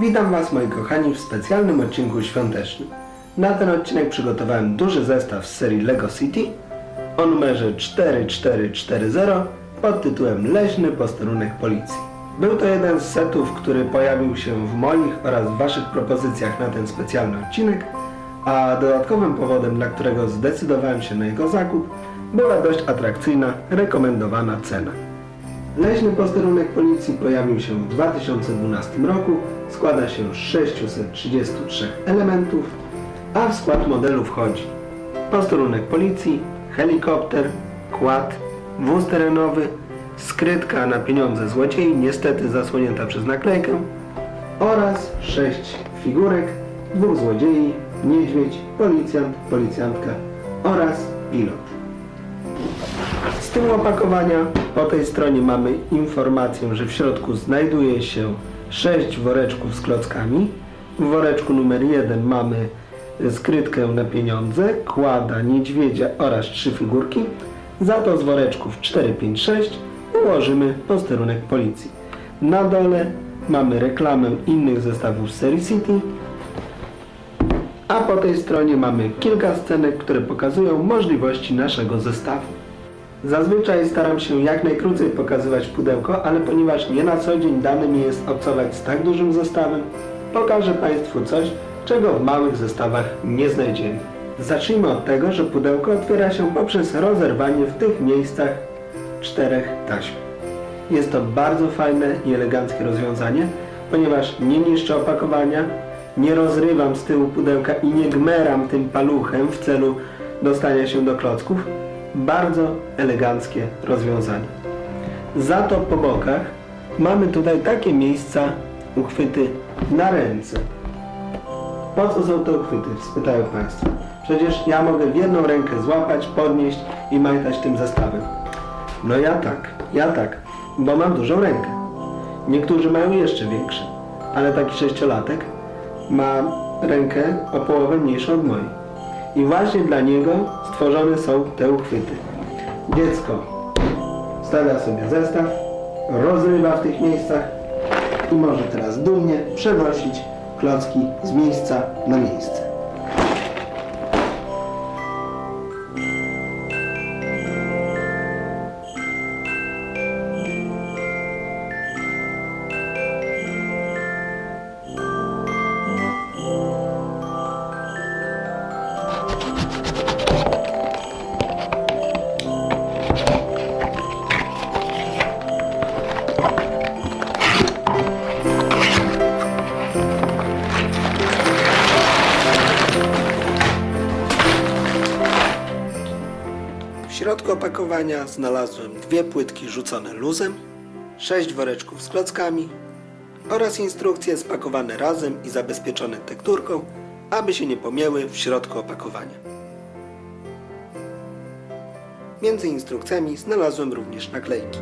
Witam Was moi kochani w specjalnym odcinku świątecznym. Na ten odcinek przygotowałem duży zestaw z serii LEGO City o numerze 4440 pod tytułem Leśny posterunek policji. Był to jeden z setów, który pojawił się w moich oraz Waszych propozycjach na ten specjalny odcinek, a dodatkowym powodem, dla którego zdecydowałem się na jego zakup, była dość atrakcyjna, rekomendowana cena. Leśny posterunek policji pojawił się w 2012 roku, składa się z 633 elementów, a w skład modelu wchodzi posterunek policji, helikopter, quad, wóz terenowy, skrytka na pieniądze złodziei, niestety zasłonięta przez naklejkę oraz 6 figurek, dwóch złodziei, niedźwiedź, policjant, policjantka oraz pilot. Z tyłu opakowania po tej stronie mamy informację, że w środku znajduje się 6 woreczków z klockami. W woreczku numer 1 mamy skrytkę na pieniądze, kłada, niedźwiedzia oraz 3 figurki. Za to z woreczków 4, 5, 6 ułożymy posterunek policji. Na dole mamy reklamę innych zestawów serii City, a po tej stronie mamy kilka scenek, które pokazują możliwości naszego zestawu. Zazwyczaj staram się jak najkrócej pokazywać pudełko, ale ponieważ nie na co dzień dane mi jest obcować z tak dużym zestawem, pokażę Państwu coś, czego w małych zestawach nie znajdziemy. Zacznijmy od tego, że pudełko otwiera się poprzez rozerwanie w tych miejscach czterech taśm. Jest to bardzo fajne i eleganckie rozwiązanie, ponieważ nie niszczę opakowania, nie rozrywam z tyłu pudełka i nie gmeram tym paluchem w celu dostania się do klocków. Bardzo eleganckie rozwiązanie. Za to po bokach mamy tutaj takie miejsca, uchwyty na ręce. Po co są te uchwyty? Spytają Państwo. Przecież ja mogę w jedną rękę złapać, podnieść i majtać tym zestawem. No ja tak, ja tak, bo mam dużą rękę. Niektórzy mają jeszcze większe, ale taki sześciolatek ma rękę o połowę mniejszą od mojej. I właśnie dla niego stworzone są te uchwyty. Dziecko stawia sobie zestaw, rozrywa w tych miejscach i może teraz dumnie przenosić klocki z miejsca na miejsce. Opakowania znalazłem dwie płytki rzucone luzem, sześć woreczków z klockami oraz instrukcje spakowane razem i zabezpieczone tekturką, aby się nie pomięły w środku opakowania. Między instrukcjami znalazłem również naklejki.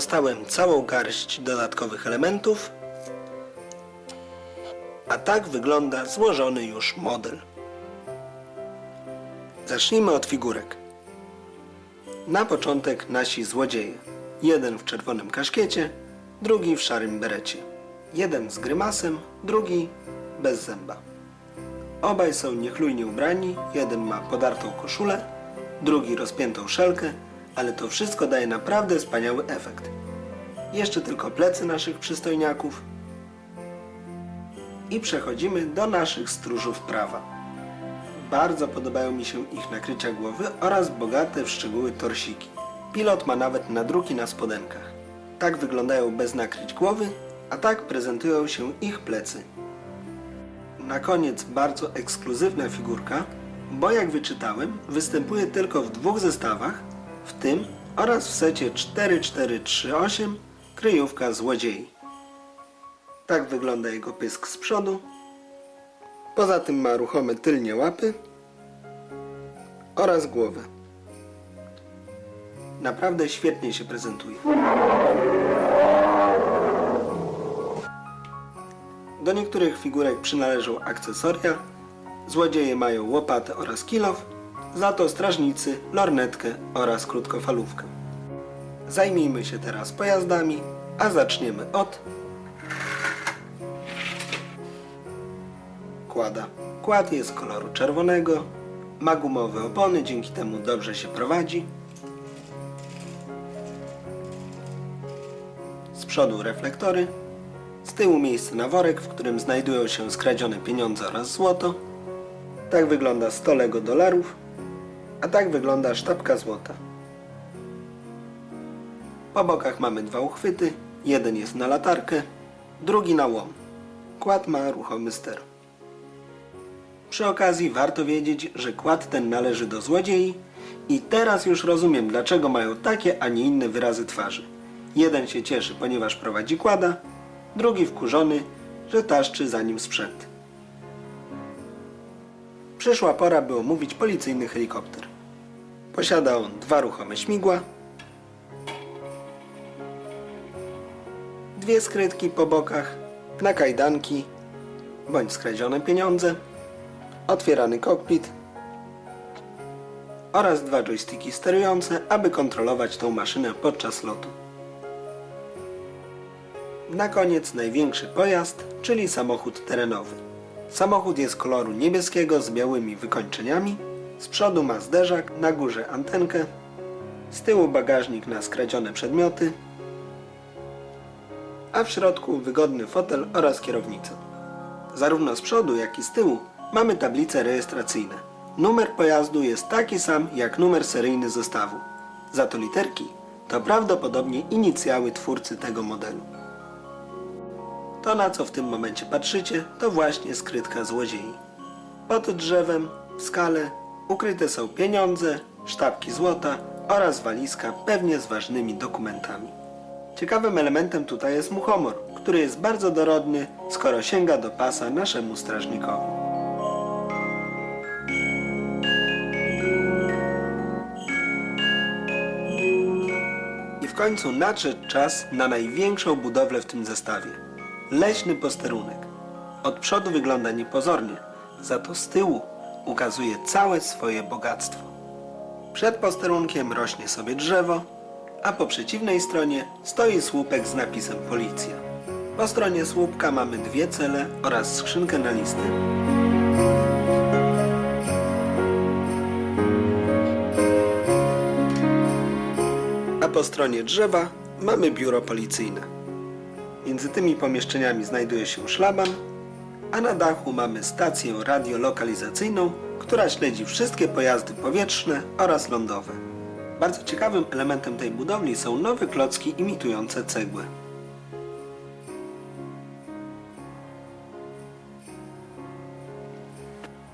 Dostałem całą garść dodatkowych elementów, a tak wygląda złożony już model. Zacznijmy od figurek. Na początek nasi złodzieje. Jeden w czerwonym kaszkiecie, drugi w szarym berecie. Jeden z grymasem, drugi bez zęba. Obaj są niechlujnie ubrani, jeden ma podartą koszulę, drugi rozpiętą szelkę, ale to wszystko daje naprawdę wspaniały efekt. Jeszcze tylko plecy naszych przystojniaków i przechodzimy do naszych stróżów prawa. Bardzo podobają mi się ich nakrycia głowy oraz bogate w szczegóły torsiki. Pilot ma nawet nadruki na spodenkach. Tak wyglądają bez nakryć głowy, a tak prezentują się ich plecy. Na koniec bardzo ekskluzywna figurka, bo jak wyczytałem, występuje tylko w dwóch zestawach, w tym oraz w secie 4438 kryjówka złodziei. Tak wygląda jego pysk z przodu. Poza tym ma ruchome tylnie łapy oraz głowę. naprawdę świetnie się prezentuje. Do niektórych figurek przynależą akcesoria, złodzieje mają łopatę oraz kilof, za to strażnicy lornetkę oraz krótkofalówkę. Zajmijmy się teraz pojazdami, a zaczniemy od kłada. Kład jest koloru czerwonego, ma gumowe opony, dzięki temu dobrze się prowadzi. Z przodu reflektory, z tyłu miejsce na worek, w którym znajdują się skradzione pieniądze oraz złoto. Tak wygląda 100 Lego dolarów, a tak wygląda sztabka złota. Po bokach mamy dwa uchwyty, jeden jest na latarkę, drugi na łom. Kład ma ruchomy ster. Przy okazji warto wiedzieć, że kład ten należy do złodziei i teraz już rozumiem, dlaczego mają takie, a nie inne wyrazy twarzy. Jeden się cieszy, ponieważ prowadzi kłada, drugi wkurzony, że taszczy za nim sprzęt. Przyszła pora, by omówić policyjny helikopter. Posiada on dwa ruchome śmigła, dwie skrytki po bokach, na kajdanki bądź skradzione pieniądze, otwierany kokpit oraz dwa joysticki sterujące, aby kontrolować tą maszynę podczas lotu. Na koniec największy pojazd, czyli samochód terenowy. Samochód jest koloru niebieskiego z białymi wykończeniami. Z przodu ma zderzak, na górze antenkę, z tyłu bagażnik na skradzione przedmioty, a w środku wygodny fotel oraz kierownica. Zarówno z przodu, jak i z tyłu mamy tablice rejestracyjne. Numer pojazdu jest taki sam jak numer seryjny zestawu. Za to literki to prawdopodobnie inicjały twórcy tego modelu. To na co w tym momencie patrzycie, to właśnie skrytka złodziei. Pod drzewem, w skale, ukryte są pieniądze, sztabki złota oraz walizka pewnie z ważnymi dokumentami. Ciekawym elementem tutaj jest muchomor, który jest bardzo dorodny, skoro sięga do pasa naszemu strażnikowi. I w końcu nadszedł czas na największą budowlę w tym zestawie. Leśny posterunek. Od przodu wygląda niepozornie, za to z tyłu ukazuje całe swoje bogactwo. Przed posterunkiem rośnie sobie drzewo, a po przeciwnej stronie stoi słupek z napisem Policja. Po stronie słupka mamy dwie cele oraz skrzynkę na listy. A po stronie drzewa mamy biuro policyjne. Między tymi pomieszczeniami znajduje się szlaban, a na dachu mamy stację radiolokalizacyjną, która śledzi wszystkie pojazdy powietrzne oraz lądowe. Bardzo ciekawym elementem tej budowli są nowe klocki imitujące cegłę.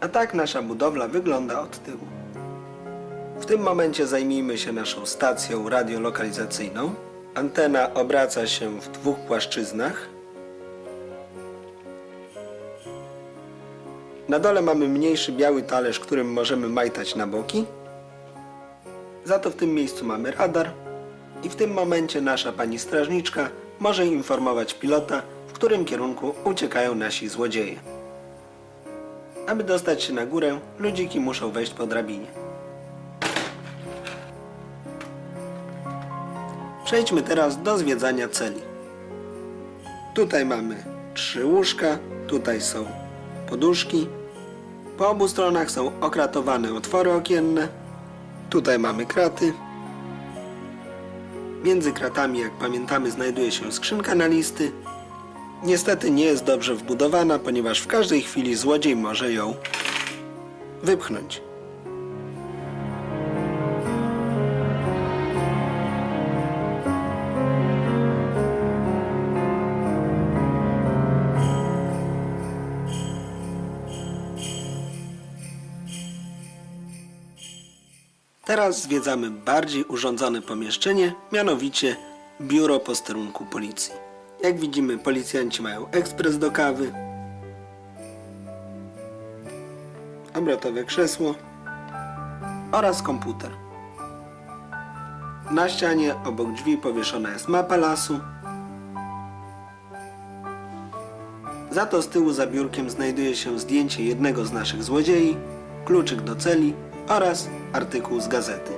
A tak nasza budowla wygląda od tyłu. W tym momencie zajmijmy się naszą stacją radiolokalizacyjną. Antena obraca się w dwóch płaszczyznach. Na dole mamy mniejszy biały talerz, którym możemy majtać na boki. Za to w tym miejscu mamy radar i w tym momencie nasza pani strażniczka może informować pilota, w którym kierunku uciekają nasi złodzieje. Aby dostać się na górę, ludziki muszą wejść po drabinie. Przejdźmy teraz do zwiedzania celi. Tutaj mamy trzy łóżka, tutaj są poduszki. Po obu stronach są okratowane otwory okienne. Tutaj mamy kraty. Między kratami, jak pamiętamy, znajduje się skrzynka na listy. Niestety nie jest dobrze wbudowana, ponieważ w każdej chwili złodziej może ją wypchnąć. Teraz zwiedzamy bardziej urządzone pomieszczenie, mianowicie biuro posterunku policji. Jak widzimy, policjanci mają ekspres do kawy, obrotowe krzesło oraz komputer. Na ścianie obok drzwi powieszona jest mapa lasu. Za to z tyłu za biurkiem znajduje się zdjęcie jednego z naszych złodziei, kluczyk do celi oraz artykuł z gazety.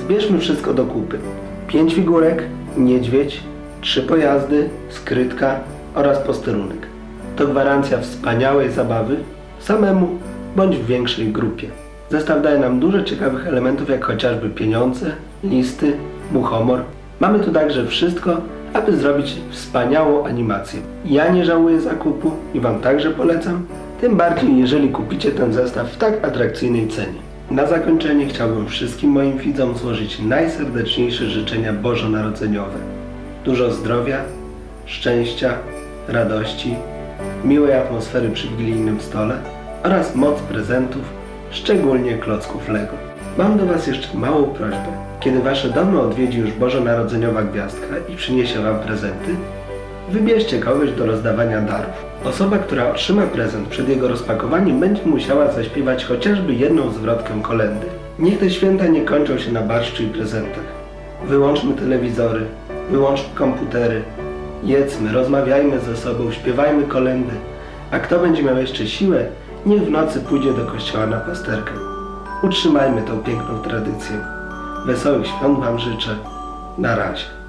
Zbierzmy wszystko do kupy. Pięć figurek, niedźwiedź, trzy pojazdy, skrytka oraz posterunek. To gwarancja wspaniałej zabawy samemu bądź w większej grupie. Zestaw daje nam dużo ciekawych elementów, jak chociażby pieniądze, listy, muchomor. Mamy tu także wszystko, aby zrobić wspaniałą animację. Ja nie żałuję zakupu i Wam także polecam, tym bardziej jeżeli kupicie ten zestaw w tak atrakcyjnej cenie. Na zakończenie chciałbym wszystkim moim widzom złożyć najserdeczniejsze życzenia bożonarodzeniowe. Dużo zdrowia, szczęścia, radości, miłej atmosfery przy wigilijnym stole oraz moc prezentów, szczególnie klocków Lego. Mam do Was jeszcze małą prośbę. Kiedy Wasze domy odwiedzi już bożonarodzeniowa gwiazdka i przyniesie Wam prezenty, Wybierzcie kogoś do rozdawania darów. Osoba, która otrzyma prezent przed jego rozpakowaniem, będzie musiała zaśpiewać chociażby jedną zwrotkę kolendy. Niech te święta nie kończą się na barszczu i prezentach. Wyłączmy telewizory, wyłączmy komputery, jedzmy, rozmawiajmy ze sobą, śpiewajmy kolendy. A kto będzie miał jeszcze siłę, niech w nocy pójdzie do kościoła na pasterkę. Utrzymajmy tą piękną tradycję. Wesołych świąt Wam życzę. Na razie.